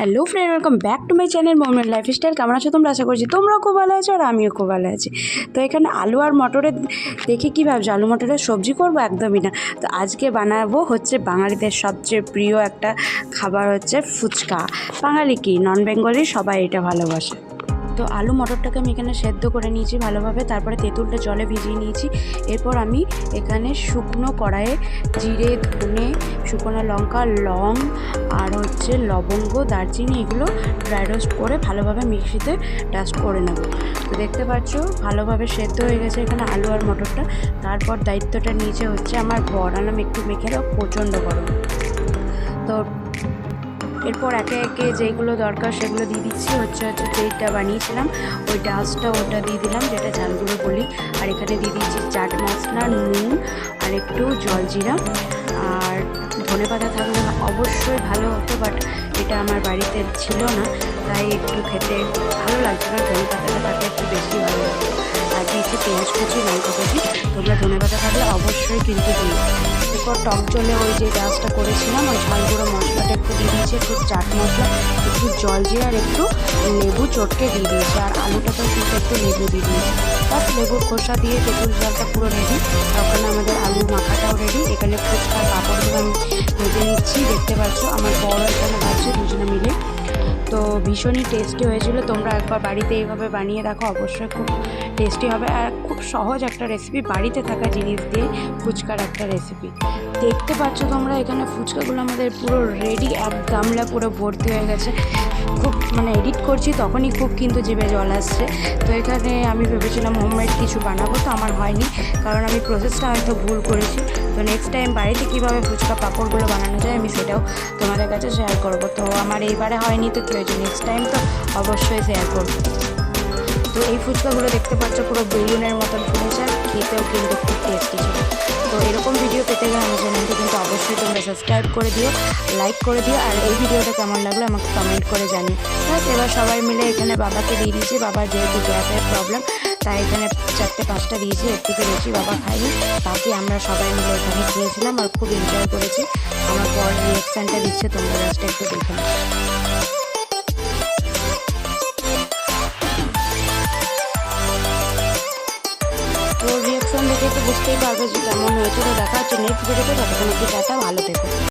Hello friend welcome back to my channel moment lifestyle কেমন আছো তোমরা? আশা করছি তোমরাও খুব ভালো আছো আর আমিও খুব ভালো আছি। তো এখানে আলু আর মটরের দেখে কী ভাবছ? আলু মটরের সবজি করব? একদমই না। তো আজকে বানাবো হচ্ছে বাঙালিদের সবচেয়ে প্রিয় একটা খাবার হচ্ছে ফুচকা। বাঙালি কি? নন বেঙ্গলি সবাই এটা ভালোবাসে। তো আলু মটরটাকে আমি এখানে সেদ্ধ করে নিয়েছি ভালোভাবে। তারপরে তেঁতুলটা জলে ভিজিয়ে নিয়েছি। এরপর আমি এখানে শুকনো কড়াইয়ে জিরে, ধনে, শুকনো লঙ্কা, লং আর হচ্ছে লবঙ্গ, দারচিনি এগুলো ড্রাই রোস্ট করে ভালোভাবে মিক্সিতে ডাস্ট করে নেব। তো দেখতে পাচ্ছ, ভালোভাবে সেদ্ধ হয়ে গেছে এখানে আলু আর মটরটা। তারপর দায়িত্বটা নিচে হচ্ছে আমার বর। আনাম একটু মেখে দাও প্রচণ্ড গরম। তো এরপর একে একে যেগুলো দরকার সেগুলো দিয়ে দিচ্ছি। হচ্ছে হচ্ছে যেটা বানিয়েছিলাম। ওই ডাস্টটা ওটা দিয়ে দিলাম, যেটা ঝালগুলো বলি। আর এখানে দিয়ে দিচ্ছি চাট মশলা, নুন আর একটু জলজিরা আর ধনে পাতা থাকলে অবশ্যই ভালো হতো বাট এটা আমার বাড়িতে ছিল না। তাই একটু খেতে ভালো লাগছিল ধনে পাতাটা থাকলে একটু বেশি ভালো লাগতো। আর দিয়েছি পেঁয়াজ কুচি লঙ্কা কুচি। তোমরা ধনে পাতা থাকলে অবশ্যই কিন্তু দিও। এরপর টক জলে ওই যে ডান্সটা করেছিলাম, ওই ঝাল গুঁড়ো মশলাটা একটু দিয়ে দিয়েছি, একটু চাট মশলা, একটু জল দিয়ে আর একটু লেবু চটকে দিয়ে দিয়েছি। আর আলুটাতেও কিন্তু একটু লেবু দিয়ে দিয়েছি। বাস লেবুর খোসা দিয়ে তেঁতুল জলটা পুরো রেডি তখন আমাদের আলু মাখাটাও রেডি এখানে ফুচকার পাঁপড়গুলো আমি ভেজে নিচ্ছি। দেখতে পাচ্ছ, আমার বড় এখানে ভাজছে দুজনে মিলে তো ভীষণই টেস্টি হয়েছিল। তোমরা একবার বাড়িতে এইভাবে বানিয়ে দেখো, অবশ্যই খুব টেস্টি হবে। আর খুব সহজ একটা রেসিপি বাড়িতে থাকা জিনিস দিয়ে ফুচকার একটা রেসিপি দেখতে পাচ্ছ তোমরা এখানে ফুচকাগুলো আমাদের পুরো রেডি এক গামলা পুরো ভর্তি হয়ে গেছে। খুব মানে এডিট করছি, তখনই খুব কিন্তু জিভে জল আসছে। তো এখানে আমি ভেবেছিলাম হোমমেড কিছু বানাবো, তো আমার হয়নি। কারণ আমি প্রসেসটা হয়তো ভুল করেছি। তো নেক্সট টাইম বাড়িতে কীভাবে ফুচকা পাঁপড়গুলো বানানো যায় আমি সেটাও তোমাদের কাছে শেয়ার করব। তো আমার এইবারে হয়নি, তো কী হয়েছে নেক্সট টাইম তো অবশ্যই শেয়ার করব। তো এই ফুচকাগুলো দেখতে পাচ্ছ পুরো বেলুনের মতন ফুলেছে, আর খেতেও কিন্তু খুব টেস্টি ছিল। পেতে গেলে আমার চ্যানেলটি কিন্তু অবশ্যই তোমরা সাবস্ক্রাইব করে দিও লাইক করে দিও, আর এই ভিডিওটা কেমন লাগল আমাকে কমেন্ট করে জানিও। ব্যাস, এবার সবাই মিলে এখানে বাবাকে দিয়ে দিয়েছি। বাবার যেহেতু গ্যাসের প্রবলেম তাই এখানে চারটে পাঁচটা দিয়েছি, এর থেকে বেশি বাবা খাইনি বাকি আমরা সবাই মিলে এখানে খেয়েছিলাম আর খুব এনজয় করেছি। আমার পর রিয়াকশানটা দিচ্ছে, তোমরা জাস্ট একটু দেখে রিয়াকশন দেখে তো বুঝতেই পারবে যে কেমন হয়েছিল দেখা হচ্ছে নেক্সট ভিডিওতে ততক্ষণ একটু টাটা ভালো থেকো।